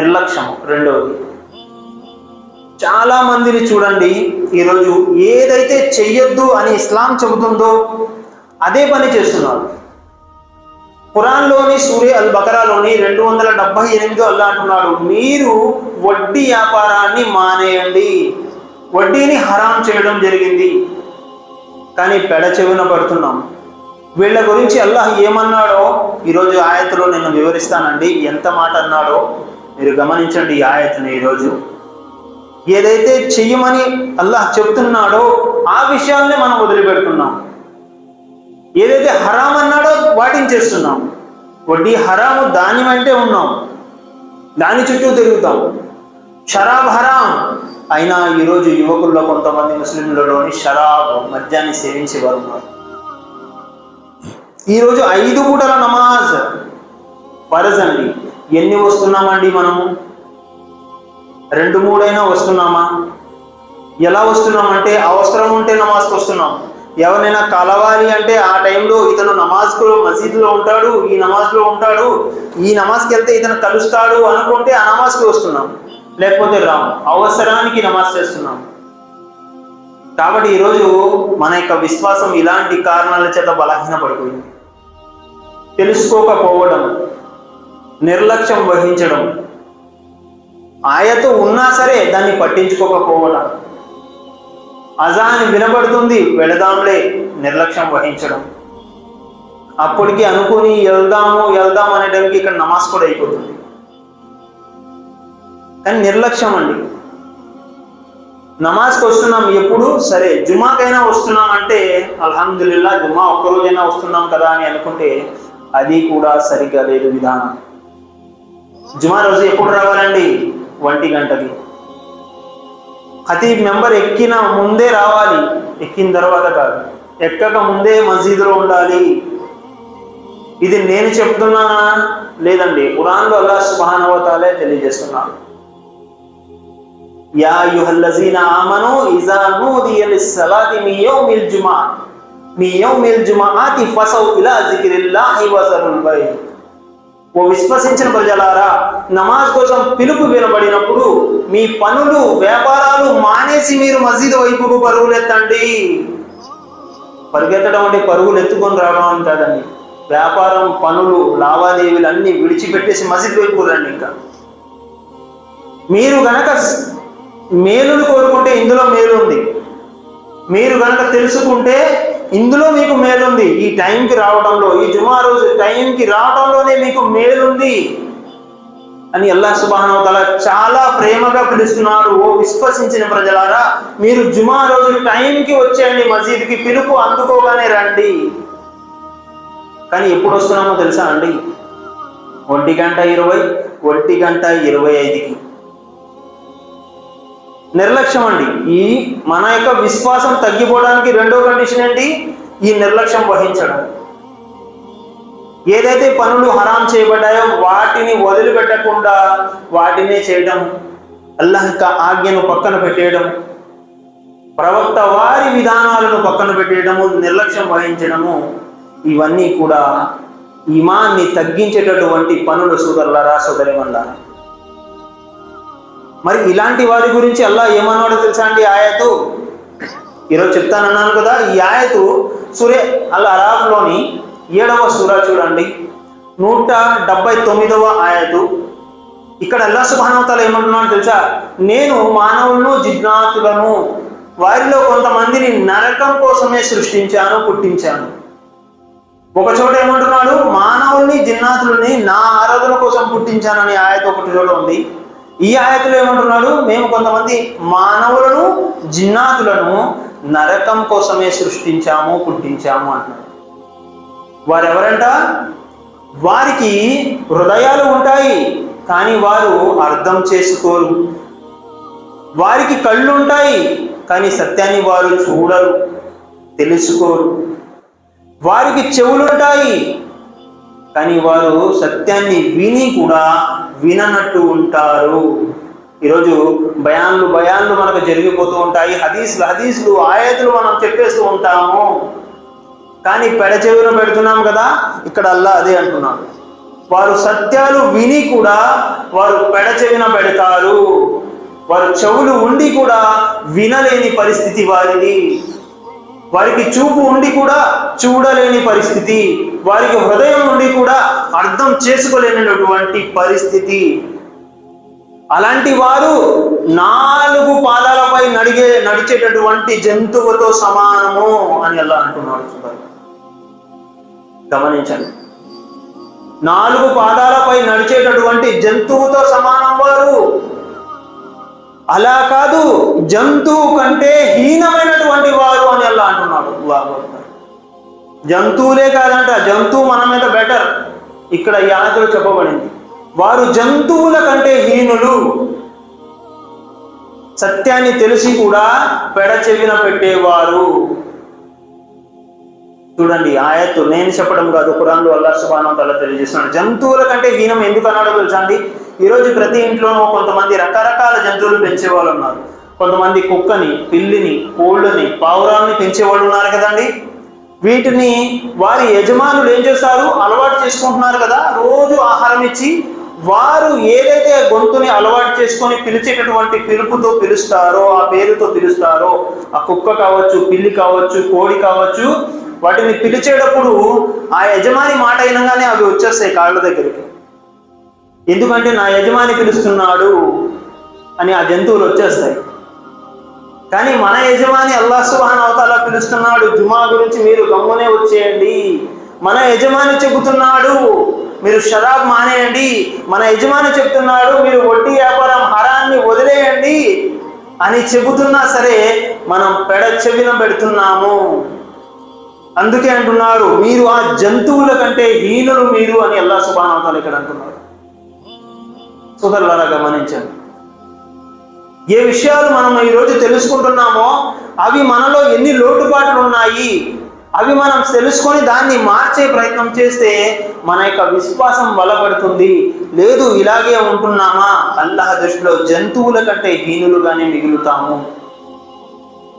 నిర్లక్ష్యం రెండవది చాలా మందిని చూడండి ఈరోజు ఏదైతే చెయ్యొద్దు అని ఇస్లాం చెబుతుందో అదే పని చేస్తున్నారు. ఖురాన్లోని సూర్య అల్ బకరాలోని రెండు వందల డెబ్బై ఎనిమిదో అల్లా అంటున్నాడు మీరు వడ్డీ వ్యాపారాన్ని మానేయండి. వడ్డీని హరాం చేయడం జరిగింది. కానీ పెడ చెవిన పడుతున్నాం. వీళ్ళ గురించి అల్లాహ్ ఏమన్నాడో ఈరోజు ఆయతలో నేను వివరిస్తానండి. ఎంత మాట అన్నాడో మీరు గమనించండి ఈ ఈరోజు. ఏదైతే చెయ్యమని అల్లాహ్ చెప్తున్నాడో ఆ విషయాల్ని మనం వదిలిపెడుతున్నాం. ఏదైతే హరాం అన్నాడో వాటిని చేస్తున్నాం. వడ్డీ హరాము దాని వెంటే ఉన్నాం. దాని చుట్టూ తిరుగుతాం. షరాబ్ హరాం. అయినా ఈరోజు యువకుల్లో కొంతమంది ముస్లింలలోని షరాబ్ మద్యాన్ని సేవించేవారు ఉన్నారు. ఈరోజు ఐదు పూటల నమాజ్ ఫరజ్ అండి. ఎన్ని వస్తున్నామండి మనము? రెండు మూడైనా వస్తున్నామా? ఎలా వస్తున్నామంటే అవసరం ఉంటే నమాజ్కి వస్తున్నాం. ఎవరినైనా కలవాలి అంటే ఆ టైంలో ఇతను నమాజ్కు మసీదులో ఉంటాడు ఈ నమాజ్లో ఉంటాడు ఈ నమాజ్కి వెళ్తే ఇతను కలుస్తాడు అనుకుంటే ఆ నమాజ్కి వస్తున్నాం. లేకపోతే రాము. అవసరానికి నమాజ్ చేస్తున్నాం. కాబట్టి ఈరోజు మన యొక్క విశ్వాసం ఇలాంటి కారణాల చేత బలహీనపడిపోయింది. తెలుసుకోకపోవడం నిర్లక్ష్యం వహించడం. ఆయతో ఉన్నా సరే దాన్ని పట్టించుకోకపోవడం. అజాని వినబడుతుంది వెళదాంలే నిర్లక్ష్యం వహించడం. అప్పటికి అనుకుని వెళ్దాము వెళ్దాం అనేటానికి ఇక్కడ నమాజ్ కూడా అయిపోతుంది. కానీ నిర్లక్ష్యం అండి. నమాజ్కి వస్తున్నాం ఎప్పుడు? సరే జుమాకైనా వస్తున్నాం అంటే అల్హమ్దుల్లా జుమా ఒక్కరోజైనా వస్తున్నాం కదా అని అనుకుంటే అది కూడా సరిగ్గా లేదు విధానం. జుమా రోజు ఎప్పుడు రావాలండి? ఒంటి గంటకి. ఖతీబ్ మెంబర్ ఎక్కిన ముందే రావాలి. ఎక్కిన తర్వాత కాదు. ఎక్కక ముందే మసీదులో ఉండాలి. ఇది నేను చెప్తున్నానా? లేదండి. కురాన్లో అల్లా సుబ్హానహు తెలియజేస్తున్నాను యా యుహల్లజీన ఆమను ఇజా నూదియ సలాతి మీ యౌమిల్ జుమా. మీ యౌమిల్ జుమాఅతి ఫసౌ ఇలా జిక్రిల్లాహి వ బైత్. ఓ విశ్వసించిన ప్రజలారా నమాజ్ కోసం పిలుపు వినబడినప్పుడు మీ పనులు వ్యాపారాలు మానేసి మీరు మస్జిద్ వైపుకు పరుగులెత్తండి పరిగెత్తడం అంటే పరుగులు ఎత్తుకొని రావడం అని కాదండి. వ్యాపారం పనులు లావాదేవీలు అన్ని విడిచిపెట్టేసి మస్జిద్ వైపు రండి ఇంకా. మీరు గనక మేలును కోరుకుంటే ఇందులో మేలు ఉంది మీరు గనక తెలుసుకుంటే ఇందులో మీకు మేలుంది. ఈ టైంకి రావడంలో ఈ జుమా రోజు టైంకి రావడంలోనే మీకు మేలుంది అని అల్లా సుబానవతల చాలా ప్రేమగా పిలుస్తున్నారు ఓ విశ్వసించిన ప్రజలారా మీరు జుమా రోజు టైంకి వచ్చేయండి మసీద్కి పిలుపు అందుకోగానే రండి. కానీ ఎప్పుడు వస్తున్నామో తెలుసా అండి? ఒంటి గంట ఇరవై ఒంటి గంట ఇరవై ఐదుకి. నిర్లక్ష్యం అండి. ఈ మన యొక్క విశ్వాసం తగ్గిపోవడానికి రెండో కండిషన్ ఏంటి? ఈ నిర్లక్ష్యం వహించడం. ఏదైతే పనులు హరాం చేయబడ్డాయో వాటిని వదిలిపెట్టకుండా వాటినే చేయడం అల్లాహ్ యొక్క ఆజ్ఞను పక్కన పెట్టేయడం ప్రవక్త వారి విధానాలను పక్కన పెట్టేయడము నిర్లక్ష్యం వహించడము ఇవన్నీ కూడా ఇమాన్ని తగ్గించేటటువంటి పనులు సోదరులరా సోదరిమల్లారా మరి ఇలాంటి వారి గురించి అల్లా ఏమన్నాడో తెలుసా అండి ఆయతు? ఈరోజు చెప్తానన్నాను కదా ఈ ఆయతు సురే అల్ అరాఫ్లోని ఏడవ సూరా చూడండి. నూట డెబ్బై తొమ్మిదవ ఆయతు. ఇక్కడ అల్లా సుభానవతాలు ఏమంటున్నాను తెలుసా? నేను మానవులను జిజ్ఞాతులను వారిలో కొంతమందిని నరకం కోసమే సృష్టించాను పుట్టించాను. ఒక చోట ఏమంటున్నాడు? మానవుల్ని జిన్నాతుల్ని నా ఆరాధన కోసం పుట్టించానని ఆయత ఒకటి చోట ఉంది ఈ ఆయతలో ఏమంటున్నాడు? మేము కొంతమంది మానవులను జిన్నాతులను నరకం కోసమే సృష్టించాము పుట్టించాము అంటున్నాడు. వారెవరంట? వారికి హృదయాలు ఉంటాయి కానీ వారు అర్థం చేసుకోరు. వారికి కళ్ళు ఉంటాయి కానీ సత్యాన్ని వారు చూడరు తెలుసుకోరు. వారికి చెవులుంటాయి కానీ వారు సత్యాన్ని విని కూడా విననట్టు ఉంటారు. ఈరోజు భయాన్లు భయాన్లు మనకు జరిగిపోతూ ఉంటాయి. హదీసులు హదీసులు ఆయతులు మనం చెప్పేస్తూ ఉంటాము. కానీ పెడచెవిన పెడుతున్నాం కదా ఇక్కడ అల్లా అదే అంటున్నాడు. వారు సత్యాలు విని కూడా వారు పెడచెవిన పెడతారు. వారు చెవులు ఉండి కూడా వినలేని పరిస్థితి వారిది. వారికి చూపు ఉండి కూడా చూడలేని పరిస్థితి వారికి హృదయం ఉండి కూడా అర్థం చేసుకోలేనటువంటి పరిస్థితి. అలాంటి వారు నాలుగు పాదాలపై నడిగే నడిచేటటువంటి జంతువుతో సమానము అని ఎలా అంటున్నాడు గమనించండి. నాలుగు పాదాలపై నడిచేటటువంటి జంతువుతో సమానం వారు. అలా కాదు. జంతువు కంటే హీనమైనటువంటి వారు అని అలా అంటున్నాడు. జంతువులే కాదంట జంతువు మన మీద బెటర్ ఇక్కడ ఈ ఆనతలో చెప్పబడింది. వారు జంతువుల కంటే హీనులు. సత్యాన్ని తెలిసి కూడా పెడచెవిన పెట్టేవారు. చూడండి ఆయత్తు నేను చెప్పడం కాదు ఖురాన్లో అల్లా సుబానం తల తెలియజేస్తున్నాడు. జంతువుల కంటే హీనం ఎందుకు అన్నాడో తెలుసా అండి? ఈరోజు ప్రతి ఇంట్లోనూ కొంతమంది రకరకాల జంతువులు పెంచే వాళ్ళు ఉన్నారు. కొంతమంది కుక్కని పిల్లిని కోళ్ళని పావురాన్ని పెంచేవాళ్ళు ఉన్నారు కదండి. వీటిని వారి యజమానులు ఏం చేస్తారు? అలవాటు చేసుకుంటున్నారు కదా రోజు ఆహారం ఇచ్చి వారు ఏదైతే గొంతుని అలవాటు చేసుకొని పిలిచేటటువంటి పిలుపుతో పిలుస్తారో ఆ పేరుతో పిలుస్తారో ఆ కుక్క కావచ్చు పిల్లి కావచ్చు కోడి కావచ్చు వాటిని పిలిచేటప్పుడు ఆ యజమాని మాట అయినగానే అవి వచ్చేస్తాయి కాళ్ళ దగ్గరికి. ఎందుకంటే నా యజమాని పిలుస్తున్నాడు అని ఆ జంతువులు వచ్చేస్తాయి. కానీ మన యజమాని అల్లా సుహాన్ అవతాల పిలుస్తున్నాడు జుమా గురించి మీరు గమ్మునే వచ్చేయండి. మన యజమాని చెబుతున్నాడు మీరు షరాబ్ మానేయండి. మన యజమాని చెప్తున్నాడు మీరు వడ్డీ వ్యాపారం హరాన్ని వదిలేయండి అని చెబుతున్నా సరే మనం పెడ చెవిన పెడుతున్నాము. అందుకే అంటున్నారు మీరు ఆ జంతువుల కంటే హీనులు మీరు అని అల్లా సుబాన్ అవతాలు ఇక్కడ అంటున్నారు. సోదరులారా గమనించండి. ఏ విషయాలు మనం ఈరోజు తెలుసుకుంటున్నామో అవి మనలో ఎన్ని లోటుపాట్లు ఉన్నాయి అవి మనం తెలుసుకొని దాన్ని మార్చే ప్రయత్నం చేస్తే మన యొక్క విశ్వాసం బలపడుతుంది. లేదు ఇలాగే ఉంటున్నామా? అల్లాహ్ దృష్టిలో జంతువుల కంటే హీనులుగానే మిగులుతాము.